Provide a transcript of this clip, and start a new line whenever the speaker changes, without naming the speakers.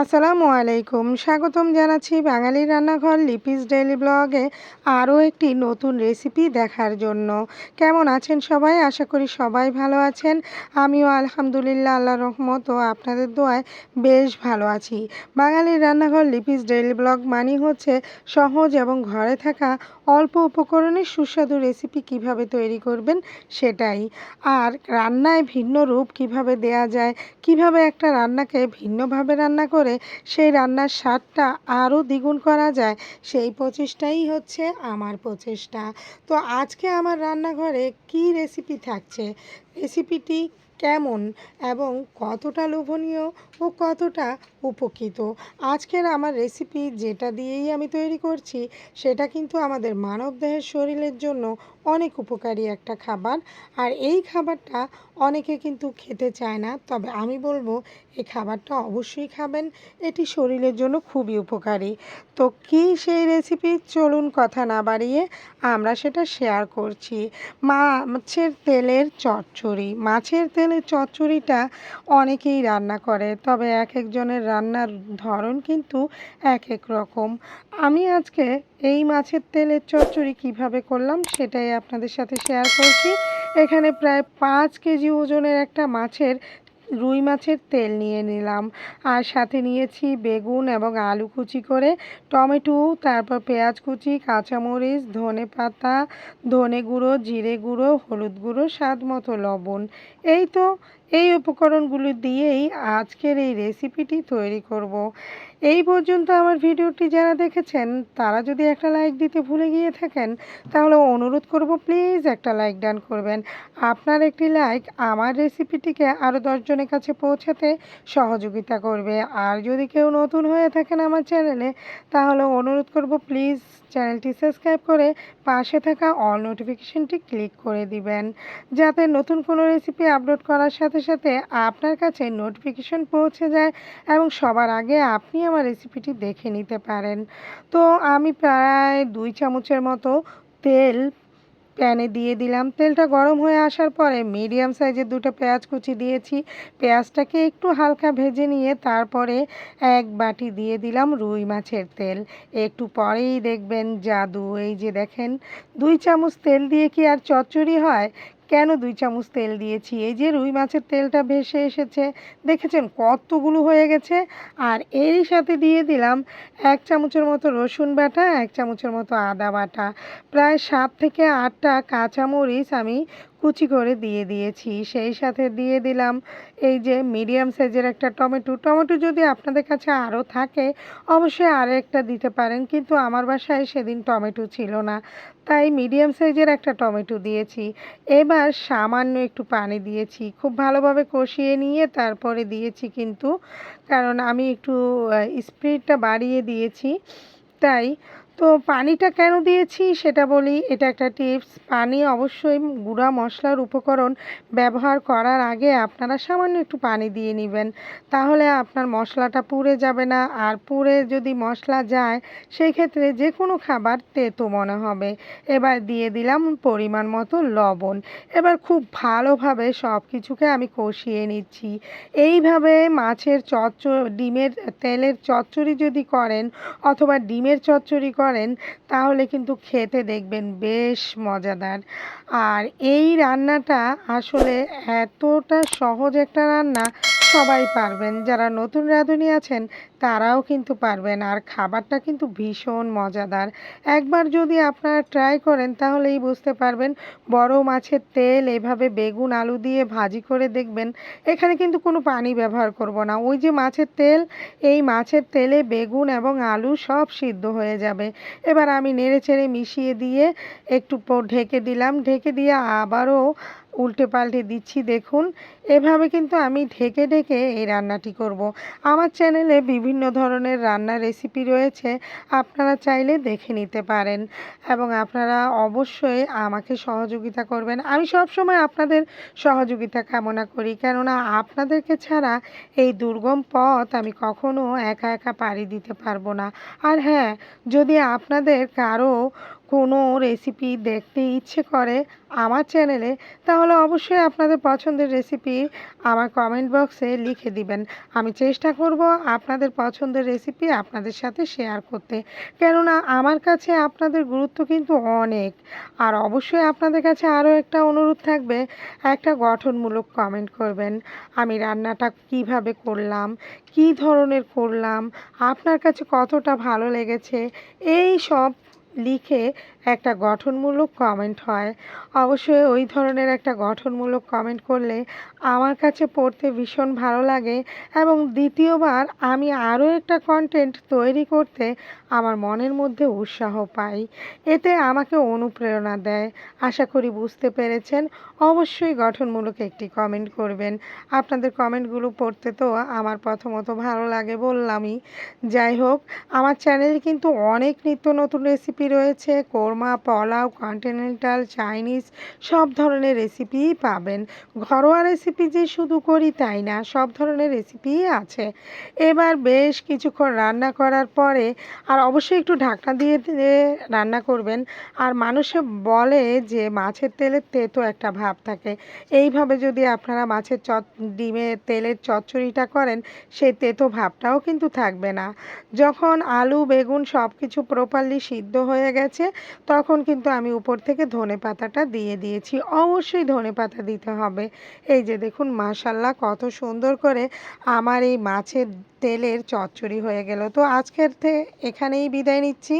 আসসালামু আলাইকুম। স্বাগতম জানাচ্ছি বাঙালি রান্নাঘর লিপিস ডেইলি ব্লগে আরও একটি নতুন রেসিপি দেখার জন্য। কেমন আছেন সবাই? আশা করি সবাই ভালো আছেন। আমিও আলহামদুলিল্লাহ আল্লাহ রহমত ও আপনাদের দোয়ায় বেশ ভালো আছি। বাঙালির রান্নাঘর লিপিস ডেইলি ব্লগ মানি হচ্ছে সহজ এবং ঘরে থাকা অল্প উপকরণে সুস্বাদু রেসিপি কীভাবে তৈরি করবেন সেটাই। আর রান্নায় ভিন্ন রূপ কীভাবে দেয়া যায়, কীভাবে একটা রান্নাকে ভিন্নভাবে রান্না করে সেই রান্নার স্বাদটা আরও দ্বিগুণ করা যায়, সেই প্রচেষ্টাই হচ্ছে আমার প্রচেষ্টা। তো আজকে আমার রান্নাঘরে কি রেসিপি থাকছে? রেসিপিটি কেমন এবং কতটা লোভনীয় ও কতটা উপকৃত? আজকের আমার রেসিপি যেটা দিয়েই আমি তৈরি করছি, সেটা কিন্তু আমাদের মানবদেহের শরীরের জন্য অনেক উপকারী একটা খাবার। আর এই খাবারটা অনেকে কিন্তু খেতে চায় না। তবে আমি বলব, এই খাবারটা অবশ্যই খাবেন। এটি শরীরের জন্য খুবই উপকারী। তো কী সেই রেসিপি চলুন কথা না বাড়িয়ে আমরা সেটা শেয়ার করছি। মাছের তেলের চচ্চড়ি। মাছের তেলের চচ্চড়িটা অনেকেই রান্না করে, তবে এক একজনের রান্নার ধরন কিন্তু এক এক রকম। আমি আজকে এই মাছের তেলের চচ্চড়ি কীভাবে করলাম সেটাই আপনাদের সাথে শেয়ার করছি। এখানে প্রায় পাঁচ কেজি ওজনের একটা মাছের, রুই মাছের তেল নিয়ে নিলাম। আর সাথে নিয়েছি বেগুন এবং আলু কুচি করে, টমেটো, তারপর পেঁয়াজ কুচি, কাঁচামরিচ, ধনে পাতা, ধনে গুঁড়ো, জিরে গুঁড়ো, হলুদ গুঁড়ো, স্বাদ মতো লবণ। এই তো এই উপকরণগুলো দিয়েই আজকের এই রেসিপিটি তৈরি করব। এই পর্যন্ত আমার ভিডিওটি যারা দেখেছেন, তারা যদি একটা লাইক দিতে ভুলে গিয়ে থাকেন, তাহলে অনুরোধ করব প্লিজ একটা লাইক ডান করবেন আপনার একটি লাইক আমার রেসিপিটিকে আরও দশজনের কাছে পৌঁছাতে সহযোগিতা করবে আর যদি কেউ নতুন হয়ে থাকেন আমার চ্যানেলে, তাহলে অনুরোধ করব প্লিজ চ্যানেলটি সাবস্ক্রাইব করে পাশে থাকা অল নোটিফিকেশনটি ক্লিক করে দিবেন। যাতে নতুন কোনো রেসিপি আপলোড করার সাথে সাথে আপনার কাছে নোটিফিকেশন পৌঁছে যায় এবং সবার আগে আপনি আমার রেসিপিটি দেখে নিতে পারেন। তো আমি প্রায় দুই চামচের মতো তেল প্যানে দিয়ে দিলাম। তেলটা গরম হয়ে আসার পরে মিডিয়াম সাইজের দুটো পেঁয়াজ কুচি দিয়েছি। পেঁয়াজটাকে একটু হালকা ভেজে নিয়ে তারপরে এক বাটি দিয়ে দিলাম রুই মাছের তেল। একটু পরেই দেখবেন জাদু। এই যে দেখেন, দুই চামচ তেল দিয়ে কি আর চচ্চড়ি হয়? কেন দুই চামচ তেল দিয়েছি? এই যে রুই মাছের তেলটা ভেসে এসেছে, দেখেছেন কতগুলো হয়ে গেছে? আর এরই সাথে দিয়ে দিলাম এক চামচের মতো রসুন বাটা, এক চামচের মতো আদা বাটা। প্রায় সাত থেকে আটটা কাঁচামরিচ আমি কুচি করে দিয়ে দিয়েছি, সেই সাথে দিয়ে দিলাম এই যে মিডিয়াম সাইজের একটা টমেটো। টমেটো যদি আপনাদের কাছে আরও থাকে, অবশ্যই আরও একটা দিতে পারেন, কিন্তু আমার বাসায় সেদিন টমেটো ছিল না। তাই মিডিয়াম সাইজের একটা টমেটো দিয়েছি। এবার সামান্য একটু পানি দিয়েছি, খুব ভালোভাবে কষিয়ে নিয়ে তারপরে দিয়েছি কিন্তু, কারণ আমি একটু স্পিডটা বাড়িয়ে দিয়েছি। তাই তো পানিটা কেন দিয়েছি সেটা বলি, এটা একটা টিপস। পানি অবশ্যই গুঁড়া মশলার উপকরণ ব্যবহার করার আগে আপনারা সামান্য একটু পানি দিয়ে নেবেন। তাহলে আপনার মশলাটা পুড়ে যাবে না। আর পুড়ে যদি মশলা যায় সেই ক্ষেত্রে যে কোনো খাবার তেতো মনে হবে। এবার দিয়ে দিলাম পরিমাণ মতো লবণ। এবার খুব ভালোভাবে সব কিছুকে আমি কষিয়ে নিচ্ছি। এইভাবে মাছের চচ্চ, ডিমের তেলের চচ্চড়ি যদি করেন, অথবা ডিমের চচ্চড়ি করেন করেন, তাহলে কিন্তু খেতে দেখবেন বেশ মজাদার। আর এই রান্নাটা আসলে এতটা সহজ একটা রান্না সবাই পারবেন। যারা নতুন রাঁধুনি আছেন, তারাও কিন্তু পারবেন। আর খাবারটা কিন্তু ভীষণ মজাদার। একবার যদি আপনারা ট্রাই করেন, তাহলেই বুঝতে পারবেন বড় মাছের তেল, এভাবে বেগুন, আলু দিয়ে ভাজি করে দেখবেন, এখানে কিন্তু কোনো পানি ব্যবহার করব না। ওই যে মাছের তেল, এই মাছের তেলে বেগুন এবং আলু সব সিদ্ধ হয়ে যাবে। এবার আমি নেড়ে চেড়ে মিশিয়ে দিয়ে একটু ঢেকে দিলাম। ঢেকে দিয়ে আবারও উল্টে পাল্টে দিচ্ছি, দেখুন। এভাবে কিন্তু আমি ঢেকে ঢেকে এই রান্নাটি করব। আমার চ্যানেলে বিভিন্ন ধরনের রান্নার রেসিপি রয়েছে, আপনারা চাইলে দেখে নিতে পারেন এবং আপনারা অবশ্যই আমাকে সহযোগিতা করবেন। আমি সব সময় আপনাদের সহযোগিতা কামনা করি, কেননা আপনাদেরকে ছাড়া এই দুর্গম পথ আমি কখনো একা একা পাড়ি দিতে পারব না। আর হ্যাঁ যদি আপনাদের কারও কোনো রেসিপি দেখতে ইচ্ছে করে আমার চ্যানেলে তাহলে অবশ্যই আপনাদের পছন্দের রেসিপি আমার কমেন্ট বক্সে লিখে দিবেন। আমি চেষ্টা করব আপনাদের পছন্দের রেসিপি আপনাদের সাথে শেয়ার করতে। কেননা আমার কাছে আপনাদের গুরুত্ব কিন্তু অনেক। আর অবশ্যই আপনাদের কাছে আরও একটা অনুরোধ থাকবে, একটা গঠনমূলক কমেন্ট করবেন। আমি রান্নাটা কীভাবে করলাম, কী ধরনের করলাম, আপনার কাছে কতটা ভালো লেগেছে, এই সব লিখে একটা গঠনমূলক কমেন্ট হয়। অবশ্যই ওই ধরনের একটা গঠনমূলক কমেন্ট করলে আমার কাছে পড়তে ভীষণ ভালো লাগে এবং দ্বিতীয়বার আমি আরও একটা কন্টেন্ট তৈরি করতে আমার মনের মধ্যে উৎসাহ পাই। এতে আমাকে অনুপ্রেরণা দেয়। আশা করি বুঝতে পেরেছেন। অবশ্যই গঠনমূলক একটি কমেন্ট করবেন। আপনাদের কমেন্টগুলো পড়তে তো আমার প্রথমত ভালো লাগে বললামই। যাই হোক, আমার চ্যানেলে কিন্তু অনেক নিত্য নতুন রেসিপি রয়েছে, কোরমা, পোলাও, কন্টিনেন্টাল, চাইনিজ, সব ধরনের রেসিপিই পাবেন। ঘরোয়া রেসিপি যে শুধু করি তাই না, সব ধরনের রেসিপিই আছে। এবার বেশ কিছুক্ষণ রান্না করার পরে, আর অবশ্যই একটু ঢাকনা দিয়ে রান্না করবেন। আর মানুষে বলে যে মাছের তেলের তেতো একটা ভাব থাকে। এইভাবে যদি আপনারা মাছের চট, ডিমের তেলের চচ্চড়িটা করেন, সেই তেতো ভাবটাও কিন্তু থাকবে না। যখন আলু, বেগুন সব কিছু প্রপারলি সিদ্ধ হয়ে গেছে। তখন কিন্তু আমি উপর থেকে ধনে পাতাটা দিয়ে দিয়েছি। অবশ্যই ধনে পাতা দিতে হবে। এই যে দেখুন মাশাল্লাহ কত সুন্দর করে আমার এই মাছের তেলের চচ্চড়ি হয়ে গেল। তো আজকের থেকে এখানেই বিদায় নিচ্ছি।